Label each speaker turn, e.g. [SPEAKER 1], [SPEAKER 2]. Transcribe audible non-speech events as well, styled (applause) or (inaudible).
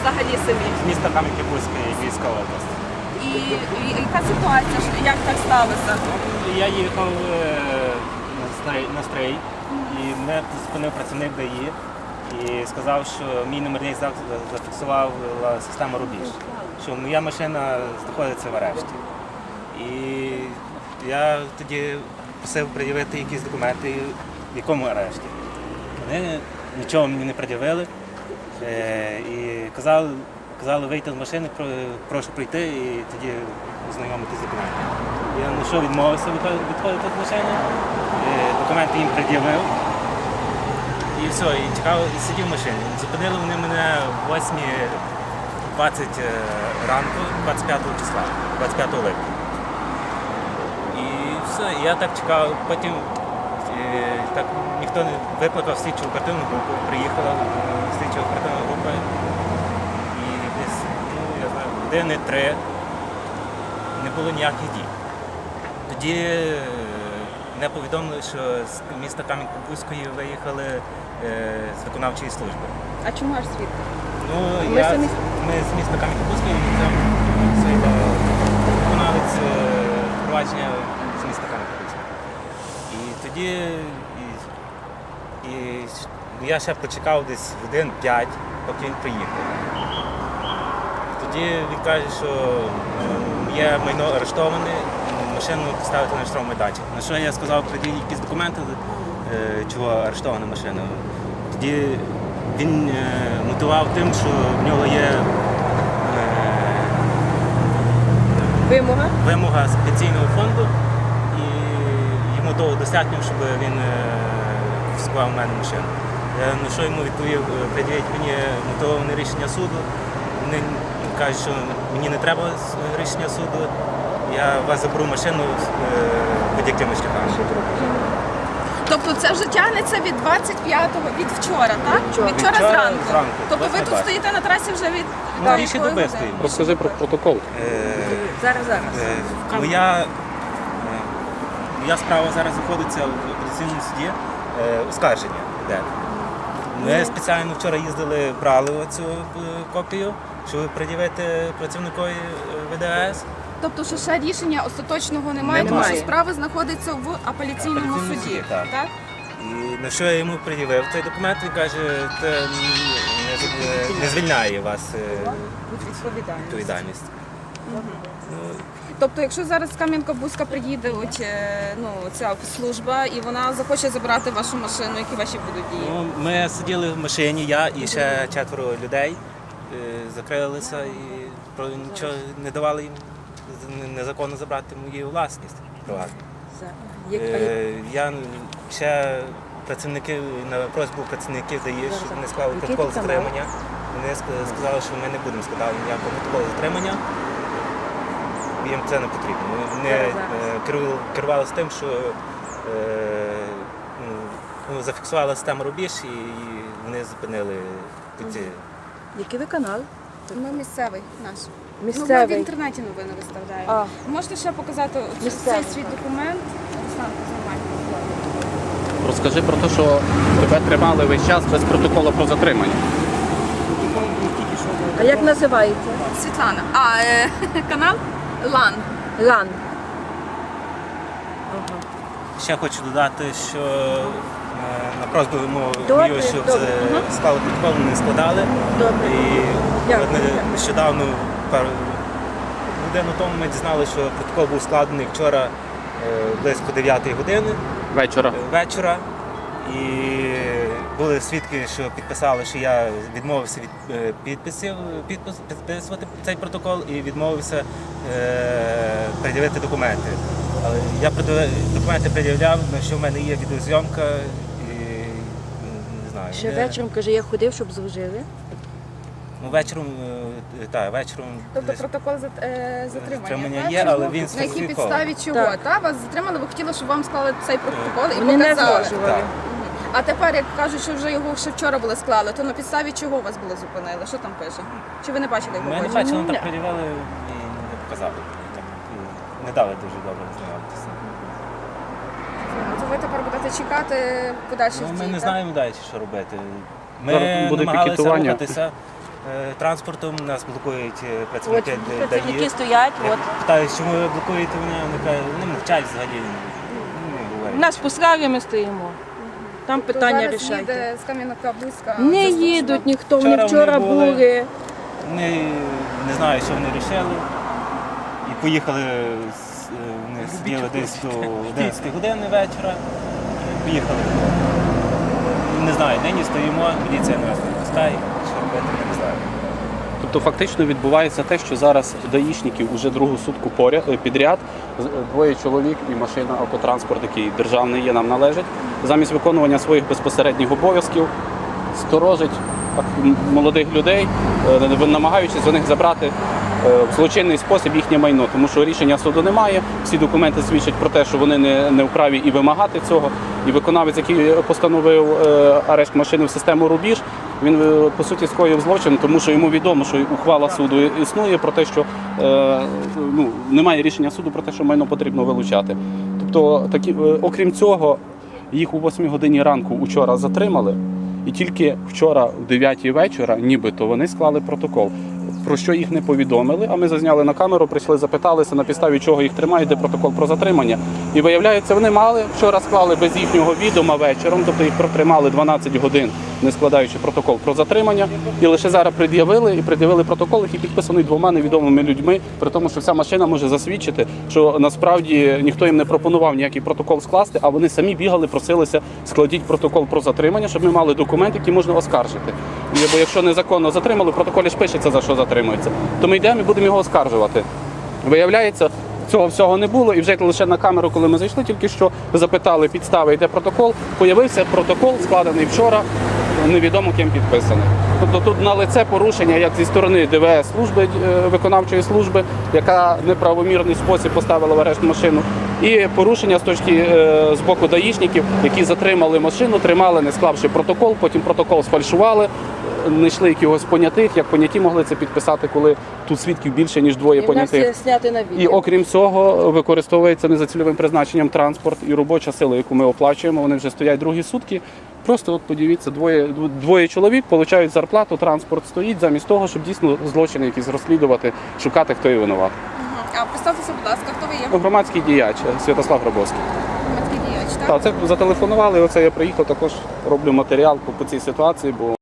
[SPEAKER 1] взагалі самі?
[SPEAKER 2] з міста Кам'янки-Бузької, Львівська область.
[SPEAKER 1] І, і яка ситуація? Що- Як так сталося?
[SPEAKER 2] Я їхав е, на стрей, на стрей і мене зупинив працівник ДАІ і сказав, що мій номерний знак за- зафіксувала система Рубіж, що моя машина знаходиться в арешті. І я тоді просив пред'явити якісь документи, в якому арешті. Вони нічого мені не пред'явили і казали, казали вийти з машини, про- прошу прийти і тоді ознайомитися з документами. Я на що відмовився відходити з машини, е, документи їм пред'явив. І все, і чекав, і сидів в машині. Зупинили вони мене о 8.20 ранку, 25 числа, 25 липня. І все, я так чекав, потім е, так ніхто не викликав слідчу оперативну групу, приїхала е, слідча оперативна група. І десь, ну, я знаю, години три не було ніяких дій. Тоді е, мене повідомили, що з міста Кам'янки-Бузької виїхали е, з виконавчої служби.
[SPEAKER 1] А чому аж звідти?
[SPEAKER 2] Ну,
[SPEAKER 1] Ми
[SPEAKER 2] я,
[SPEAKER 1] самі-
[SPEAKER 2] ми з міста Кам'янки-Бузької, і там виконавець е, провадження з міста Кам'янки-Бузької. І тоді і, і я ще почекав десь годин 5, поки він приїхав. Тоді він каже, що е, є майно арештоване, машину поставити на штраф майданчик. На що я сказав, прийдіть якісь документи, е, чого арештована машина. Тоді він е, мотивував тим, що в нього є
[SPEAKER 1] Вимога?
[SPEAKER 2] вимога з пенсійного фонду, йому того достатньо, щоб він е, склав мене машину. На що йому відповів, е, пред'явіть мені мотивоване рішення суду. Вони кажуть, що мені не треба рішення суду, я вас заберу машину е, будь-якими шляхами.
[SPEAKER 1] Тобто це вже тягнеться від 25-го, від вчора, так?
[SPEAKER 3] Вчора.
[SPEAKER 1] Від вчора
[SPEAKER 2] Вчора
[SPEAKER 1] зранку.
[SPEAKER 2] зранку,
[SPEAKER 1] Тобто ви
[SPEAKER 2] 28.
[SPEAKER 1] тут стоїте на трасі вже від
[SPEAKER 2] Ну,
[SPEAKER 1] до якої
[SPEAKER 2] доби стоїмо.
[SPEAKER 3] Розкажи про протокол.
[SPEAKER 2] Е,
[SPEAKER 1] Зараз, зараз.
[SPEAKER 2] Е, Моя, е, моя справа зараз знаходиться в апеляційному суді е, оскарження. Де. Ми спеціально вчора їздили, брали оцю е, копію, щоб пред'явити працівникові е, ВДС.
[SPEAKER 1] Тобто, що ще рішення остаточного немає, тому
[SPEAKER 2] Немає.
[SPEAKER 1] що справа знаходиться в апеляційному
[SPEAKER 2] Апеляційному
[SPEAKER 1] суді.
[SPEAKER 2] суді, так.
[SPEAKER 1] так?
[SPEAKER 2] І на що я йому пред'явив цей документ, він каже, це не, не звільняє вас е, відповідальність.
[SPEAKER 1] Тобто, якщо зараз Кам'янка-Бузька приїде от, е, ну, ця служба і вона захоче забрати вашу машину, які ваші будуть дії?
[SPEAKER 2] Ну, ми сиділи в машині, я і ще четверо людей е, закрилися і про нічого не давали їм незаконно забрати мою власність приватну. Е, Я ще працівники на просьбу працівників дає, щоб вони склали протокол затримання. Вони сказали, що ми не будемо складати ніякого протоколу затримання. Їм це не потрібно. Вони е, керувалися тим, що е, ну, ну, зафіксувала система рубіж і вони зупинили ці.
[SPEAKER 3] Який ви канал?
[SPEAKER 1] Ми місцевий наш. Ну, ми в інтернеті новини виставляємо.
[SPEAKER 3] А.
[SPEAKER 1] Можете ще показати
[SPEAKER 3] Місцевий.
[SPEAKER 1] цей свій документ? Руслан.
[SPEAKER 4] Розкажи про те, що тебе тримали весь час без протоколу про затримання.
[SPEAKER 3] А як називається?
[SPEAKER 1] Світлана. А е, (laughs) канал Лан.
[SPEAKER 3] Лан.
[SPEAKER 2] Ще хочу додати, що е, на просьбу мою,
[SPEAKER 3] Добре,
[SPEAKER 2] щоб
[SPEAKER 3] добре.
[SPEAKER 2] це склали протокол, не складали.
[SPEAKER 3] Добре.
[SPEAKER 2] І
[SPEAKER 3] Дякую.
[SPEAKER 2] от не- нещодавно, пару годину тому, ми дізналися, що протокол був складений вчора е, близько 9 години
[SPEAKER 4] Вечора.
[SPEAKER 2] е, вечора. І були свідки, що підписали, що я відмовився від е, підписів підпис, підписувати цей протокол і відмовився е, пред'явити документи. Але я документи пред'являв, що в мене є відеозйомка і не знаю.
[SPEAKER 3] Ще
[SPEAKER 2] не-
[SPEAKER 3] вечором каже, я ходив, щоб зложили.
[SPEAKER 2] Ну, вечором, е, так, вечором.
[SPEAKER 1] Тобто протокол зат- е, затримання.
[SPEAKER 2] Затримання є, але він
[SPEAKER 1] на якій підставі чого?
[SPEAKER 3] Так.
[SPEAKER 1] Та вас затримали, ви хотіли, щоб вам склали цей протокол і
[SPEAKER 3] Вони не
[SPEAKER 1] показали.
[SPEAKER 3] зложували.
[SPEAKER 1] А тепер, як кажуть, що вже його ще вчора були склали, то на підставі чого вас були зупинили? Що там пише? Чи ви не бачили його
[SPEAKER 2] Ми не бачили,
[SPEAKER 3] Ні.
[SPEAKER 2] так пред'явили і не показали. Так, ну, не дали дуже добре знайомитися.
[SPEAKER 1] То ви тепер будете чекати подальших
[SPEAKER 2] Ну,
[SPEAKER 1] дій,
[SPEAKER 2] ми не
[SPEAKER 1] так?
[SPEAKER 2] знаємо далі, що робити. Ми
[SPEAKER 4] Зараз буде
[SPEAKER 2] намагалися
[SPEAKER 4] пікетування.
[SPEAKER 2] рухатися е, транспортом, нас блокують е,
[SPEAKER 3] От
[SPEAKER 2] працівники Д-
[SPEAKER 3] працівники стоять,
[SPEAKER 2] Я
[SPEAKER 3] от.
[SPEAKER 2] питаю, чому ви блокуєте мене, вони кажуть, вони мовчать взагалі. Не говорять.
[SPEAKER 3] Нас пускали, ми стоїмо. Там питання
[SPEAKER 1] Зараз
[SPEAKER 3] рішайте.
[SPEAKER 1] їде з Кам'янка-Бузька.
[SPEAKER 3] Не їдуть ніхто, вони вчора
[SPEAKER 2] вони були.
[SPEAKER 3] були.
[SPEAKER 2] Вони не знаю, що вони вирішили. І поїхали, з- е, вони сиділи десь до 11 години вечора. і Поїхали. Не знаю, нині стоїмо, міліція нас не пускає, що робити, я не знаю.
[SPEAKER 4] Тобто фактично відбувається те, що зараз даїшників уже другу сутку поряд е, підряд. Двоє чоловік і машина автотранспорт, який державний є, нам належить. Замість виконування своїх безпосередніх обов'язків сторожить молодих людей, е, намагаючись у них забрати е, в злочинний спосіб їхнє майно, тому що рішення суду немає. Всі документи свідчать про те, що вони не, не вправі і вимагати цього. І виконавець, який постановив е, арешт машини в систему рубіж, він е, по суті скоїв злочин, тому що йому відомо, що ухвала суду існує про те, що е, ну, немає рішення суду про те, що майно потрібно вилучати. Тобто, такі, е, окрім цього, їх у 8 годині ранку учора затримали, і тільки вчора, в 9 вечора, нібито вони склали протокол. Про що їх не повідомили, а ми зазняли на камеру, прийшли, запиталися, на підставі чого їх тримають, де протокол про затримання. І виявляється, вони мали вчора склали без їхнього відома вечором, тобто їх протримали 12 годин, не складаючи протокол про затримання. І лише зараз пред'явили і пред'явили протокол, який підписаний двома невідомими людьми, при тому, що вся машина може засвідчити, що насправді ніхто їм не пропонував ніякий протокол скласти, а вони самі бігали, просилися складіть протокол про затримання, щоб ми мали документ, який можна оскаржити. Бо якщо незаконно затримали, в протоколі ж пишеться за що затримується, то ми йдемо і будемо його оскаржувати. Виявляється, цього всього не було, і вже лише на камеру, коли ми зайшли, тільки що запитали підстави, йде протокол. Появився протокол, складений вчора, невідомо ким підписаний. Тобто тут на лице порушення як зі сторони ДВС служби е, виконавчої служби, яка неправомірний спосіб поставила в арешт машину, і порушення з точки е, з боку даїшників, які затримали машину, тримали, не склавши протокол, потім протокол сфальшували. Знайшли якихось понятих, як поняті могли це підписати, коли тут свідків більше ніж двоє
[SPEAKER 3] І нас
[SPEAKER 4] понятих.
[SPEAKER 3] є зняти на
[SPEAKER 4] І окрім цього, використовується не за цільовим призначенням транспорт і робоча сила, яку ми оплачуємо. Вони вже стоять другі сутки. Просто от подивіться, двоє двоє чоловік получають зарплату, транспорт стоїть замість того, щоб дійсно злочини якісь розслідувати, шукати, хто і винуват.
[SPEAKER 1] А представтеся, будь ласка, хто ви є?
[SPEAKER 4] Громадський діяч Святослав Гробовський.
[SPEAKER 1] Громадський діяч, так?
[SPEAKER 4] Так, це зателефонували. Оце я приїхав також роблю матеріал по, по цій ситуації, бо